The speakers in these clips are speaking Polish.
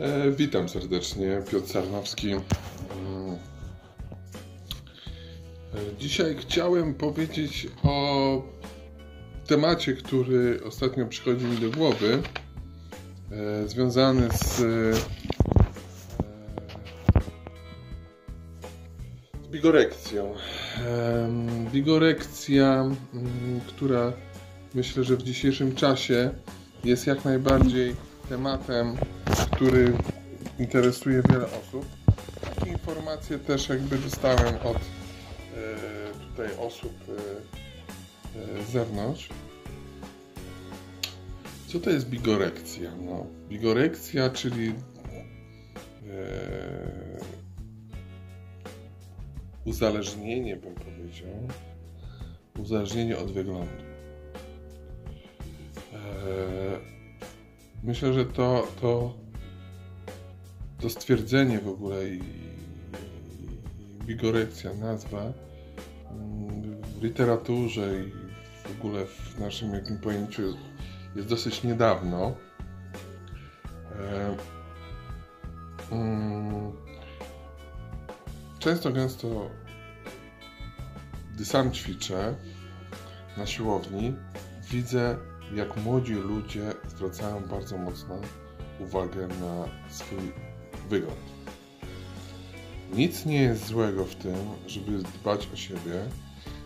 E, witam serdecznie, Piotr Sarnowski. Mm. E, dzisiaj chciałem powiedzieć o temacie, który ostatnio przychodzi mi do głowy, e, związany z, e, z bigorekcją. Bigorekcja, mm, która myślę, że w dzisiejszym czasie jest jak najbardziej tematem, który interesuje wiele osób. Takie informacje też jakby dostałem od e, tutaj osób e, z zewnątrz. Co to jest bigorekcja? No, bigorekcja, czyli e, uzależnienie, bym powiedział, uzależnienie od wyglądu. Myślę, że to, to, to stwierdzenie w ogóle i, i bigorekcja, nazwa mm, w literaturze i w ogóle w naszym jakim pojęciu jest, jest dosyć niedawno. E, mm, często, gęsto, gdy sam ćwiczę na siłowni, widzę jak młodzi ludzie zwracają bardzo mocno uwagę na swój wygląd. Nic nie jest złego w tym, żeby dbać o siebie,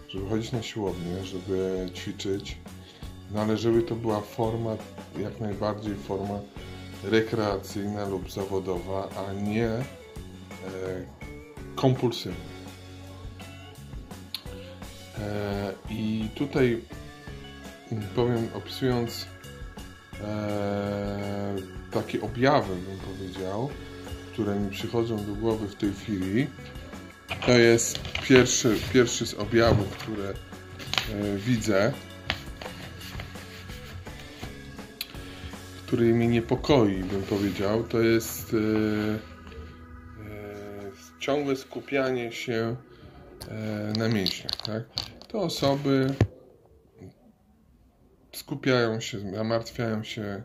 żeby chodzić na siłownię, żeby ćwiczyć, no ale żeby to była forma, jak najbardziej forma rekreacyjna lub zawodowa, a nie e, kompulsywna. E, I tutaj powiem, opisując e, takie objawy, bym powiedział, które mi przychodzą do głowy w tej chwili, to jest pierwszy, pierwszy z objawów, które e, widzę, który mnie niepokoi, bym powiedział, to jest e, e ciągłe skupianie się e, na mięśniach. Tak? To osoby, skupiają się, namartwiają się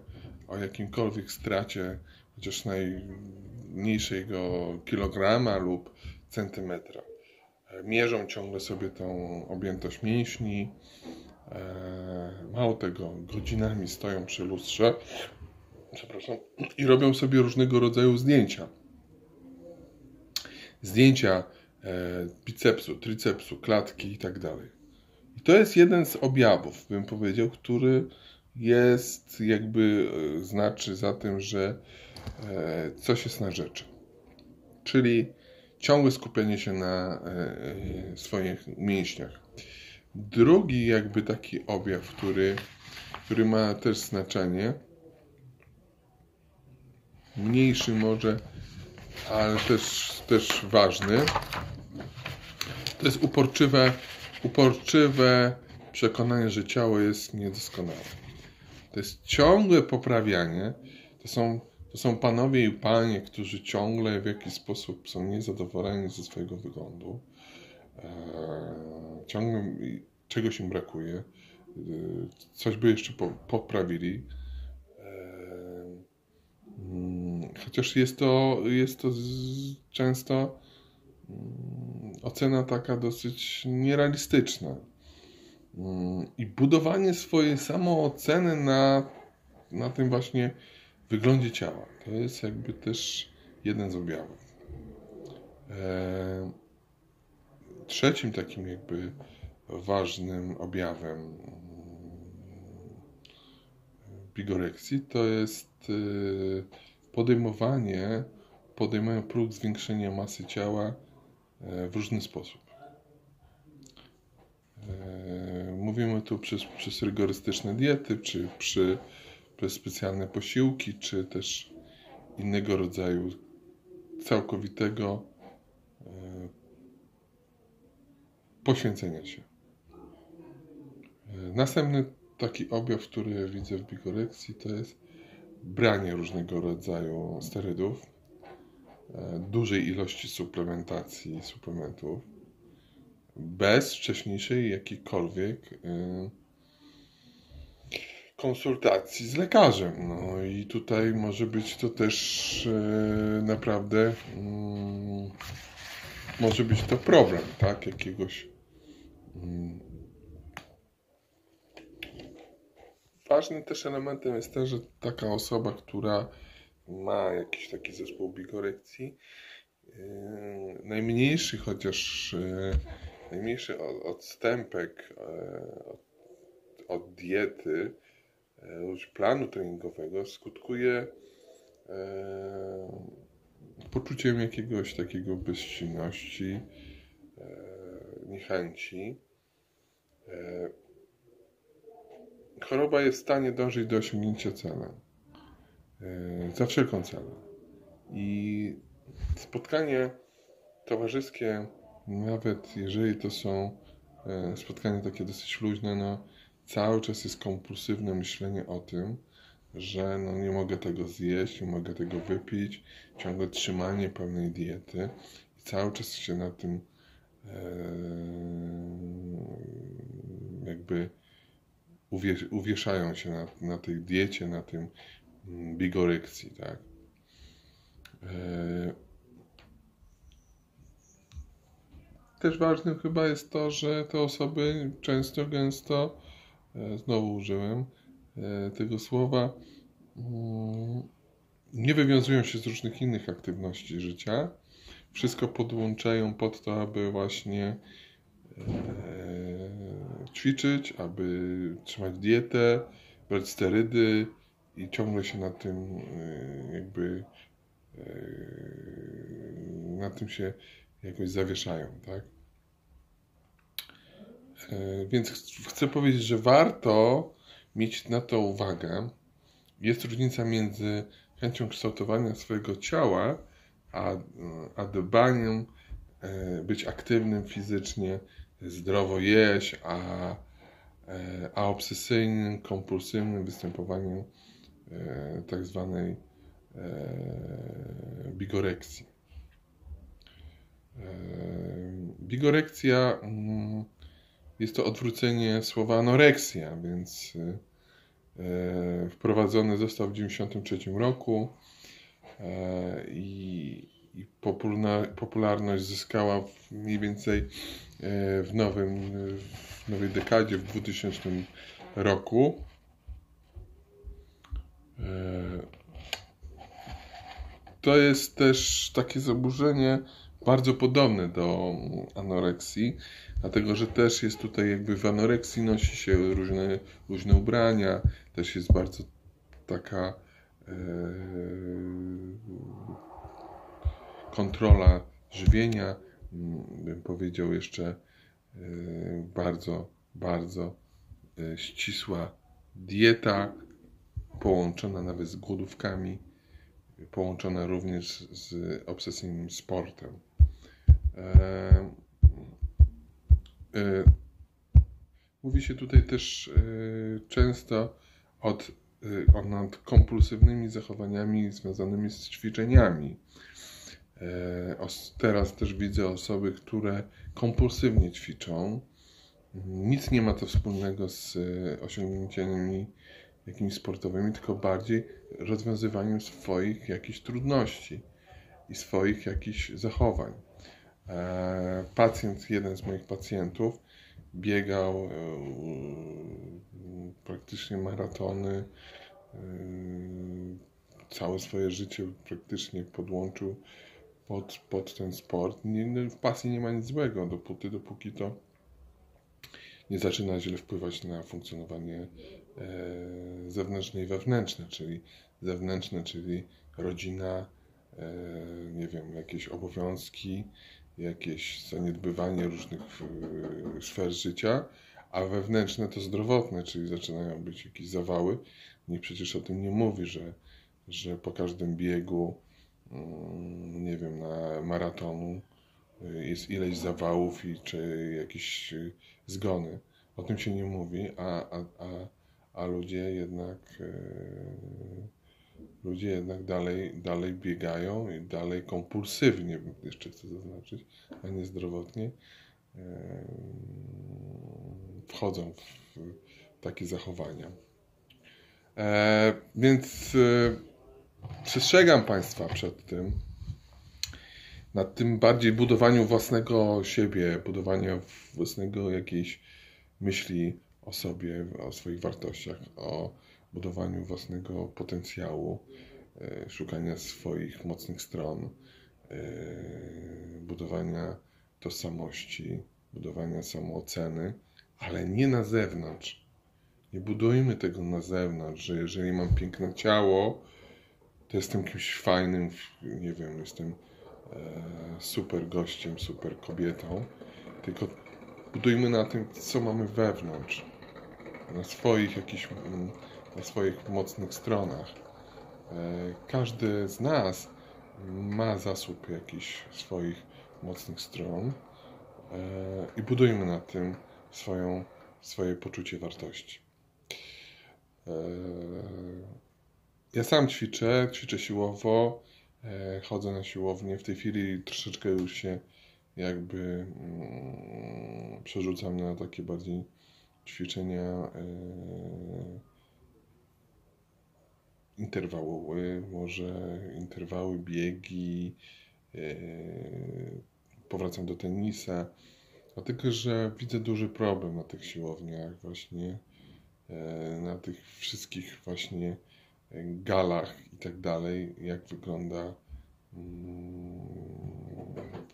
o jakimkolwiek stracie chociaż najmniejszego kilograma lub centymetra. Mierzą ciągle sobie tą objętość mięśni. E, mało tego, godzinami stoją przy lustrze przepraszam, i robią sobie różnego rodzaju zdjęcia. Zdjęcia e, bicepsu, tricepsu, klatki i tak dalej. I to jest jeden z objawów, bym powiedział, który jest jakby e, znaczy za tym, że e, coś jest na rzeczy. Czyli ciągłe skupienie się na e, swoich mięśniach. Drugi jakby taki objaw, który, który ma też znaczenie, mniejszy może, ale też, też ważny, to jest uporczywe uporczywe przekonanie, że ciało jest niedoskonałe. To jest ciągłe poprawianie. To są, to są panowie i panie, którzy ciągle w jakiś sposób są niezadowoleni ze swojego wyglądu. Eee, ciągle czegoś im brakuje. Eee, coś by jeszcze po, poprawili. Eee, mm, chociaż jest to, jest to z, często Mm, ocena taka dosyć nierealistyczna. Mm, I budowanie swojej samooceny na, na tym właśnie wyglądzie ciała. To jest jakby też jeden z objawów. E, trzecim takim jakby ważnym objawem mm, bigorekcji to jest y, podejmowanie, podejmowanie prób zwiększenia masy ciała E, w różny sposób. E, mówimy tu przez, przez rygorystyczne diety, czy przy, przez specjalne posiłki, czy też innego rodzaju całkowitego e, poświęcenia się. Następny taki objaw, który widzę w bigorekcji, to jest branie różnego rodzaju sterydów E, dużej ilości suplementacji, suplementów, bez wcześniejszej jakiejkolwiek e, konsultacji z lekarzem. No i tutaj może być to też e, naprawdę mm, może być to problem, tak? Jakiegoś mm. Ważnym też elementem jest to, że taka osoba, która ma jakiś taki zespół bigorekcji, yy, najmniejszy chociaż yy, najmniejszy odstępek yy, od, diety, już planu treningowego skutkuje poczuciem jakiegoś takiego bezsilności, niechęci. Choroba jest w stanie dążyć do osiągnięcia celu. Za wszelką cenę. I spotkanie towarzyskie, nawet jeżeli to są spotkania takie dosyć luźne, no cały czas jest kompulsywne myślenie o tym, że no nie mogę tego zjeść, nie mogę tego wypić, ciągle trzymanie pełnej diety i cały czas się na tym e, jakby uwiesz, uwieszają się na, na tej diecie, na tym bigorekcji, tak. E, też ważnym chyba jest to, że te osoby często, gęsto E, znowu użyłem e, tego słowa, mm, nie wywiązują się z różnych innych aktywności życia. Wszystko podłączają pod to, aby właśnie ćwiczyć, aby trzymać dietę, brać sterydy i ciągle się na tym jakby na tym się jakoś zawieszają, tak? E, więc chcę powiedzieć, że warto mieć na to uwagę. Jest różnica między chęcią kształtowania swojego ciała, a, a dbaniem e, być aktywnym fizycznie, zdrowo jeść, a, e, a obsesyjnym, kompulsywnym występowaniem tak zwanej bigorekcji. Bigorekcja mm, jest to odwrócenie słowa anoreksja, więc e, wprowadzony został w 1993 roku e, i, popularność zyskała mniej więcej e, w, nowym, w nowej dekadzie, w 2000 roku. To jest też takie zaburzenie bardzo podobne do anoreksji, dlatego że też jest tutaj jakby w anoreksji nosi się różne, różne ubrania, też jest bardzo taka e, kontrola żywienia, mm, bym powiedział jeszcze e, bardzo, bardzo e, ścisła dieta, połączona nawet z głodówkami, połączona również z obsesyjnym sportem. E, e, mówi się tutaj też e, często od, o nad kompulsywnymi zachowaniami związanymi z ćwiczeniami. Teraz też widzę osoby, które kompulsywnie ćwiczą. Nic nie ma to wspólnego z osiągnięciami jakimiś sportowymi, tylko bardziej rozwiązywaniem swoich jakichś trudności i swoich jakichś zachowań. E, pacjent, jeden z moich pacjentów, biegał e, praktycznie maratony, e, całe swoje życie praktycznie podłączył pod, pod ten sport. Nie, w pasji nie ma nic złego, dopóty, dopóki to nie zaczyna źle wpływać na funkcjonowanie zewnętrzne i wewnętrzne, czyli zewnętrzne, czyli rodzina, nie wiem, jakieś obowiązki, jakieś zaniedbywanie różnych e, sfer życia, a wewnętrzne to zdrowotne, czyli zaczynają być jakieś zawały. Nikt przecież o tym nie mówi, że, że po każdym biegu, mm, nie wiem, na maratonu e, jest ileś zawałów i czy jakieś e, zgony. O tym się nie mówi, a, a, a, a ludzie jednak ludzie jednak dalej, dalej biegają i dalej kompulsywnie, jeszcze chcę zaznaczyć, a nie zdrowotnie, wchodzą w takie zachowania. E, więc e, przestrzegam Państwa przed tym. Nad tym bardziej budowaniu własnego siebie, budowania własnego jakiejś myśli o sobie, o swoich wartościach, o budowaniu własnego potencjału, e, szukania swoich mocnych stron, e, budowania tożsamości, budowania samooceny, ale nie na zewnątrz. Nie budujmy tego na zewnątrz, że jeżeli mam piękne ciało, to jestem kimś fajnym, nie wiem, jestem e, super gościem, super kobietą, tylko budujmy na tym, co mamy wewnątrz, swoich jakichś, mm, na swoich mocnych stronach. E, każdy z nas ma zasób jakichś swoich mocnych stron e, i budujmy na tym swoją, swoje poczucie wartości. E, ja sam ćwiczę, ćwiczę siłowo, chodzę na siłownię. W tej chwili troszeczkę już się jakby mm, przerzucam na takie bardziej ćwiczenia interwałowe, może interwały, biegi, powracam do tenisa, dlatego że widzę duży problem na tych siłowniach właśnie, na tych wszystkich właśnie galach i tak dalej, jak wygląda mm,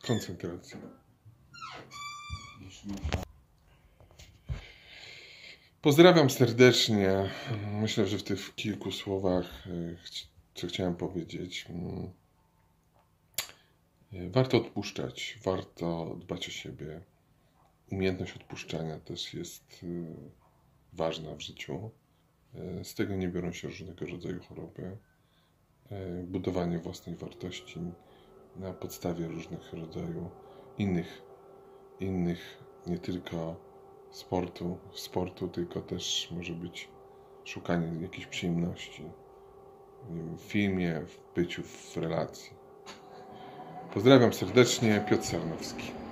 koncentracja. Pozdrawiam serdecznie. Myślę, że w tych kilku słowach, e, co chciałem powiedzieć, mm, e, warto odpuszczać, warto dbać o siebie. Umiejętność odpuszczania też jest e, ważna w życiu. Z tego nie biorą się różnego rodzaju choroby. Budowanie własnej wartości na podstawie różnych rodzajów innych, innych nie tylko sportu, sportu, tylko też może być szukanie jakiejś przyjemności w filmie, w byciu, w relacji. Pozdrawiam serdecznie, Piotr Sarnowski.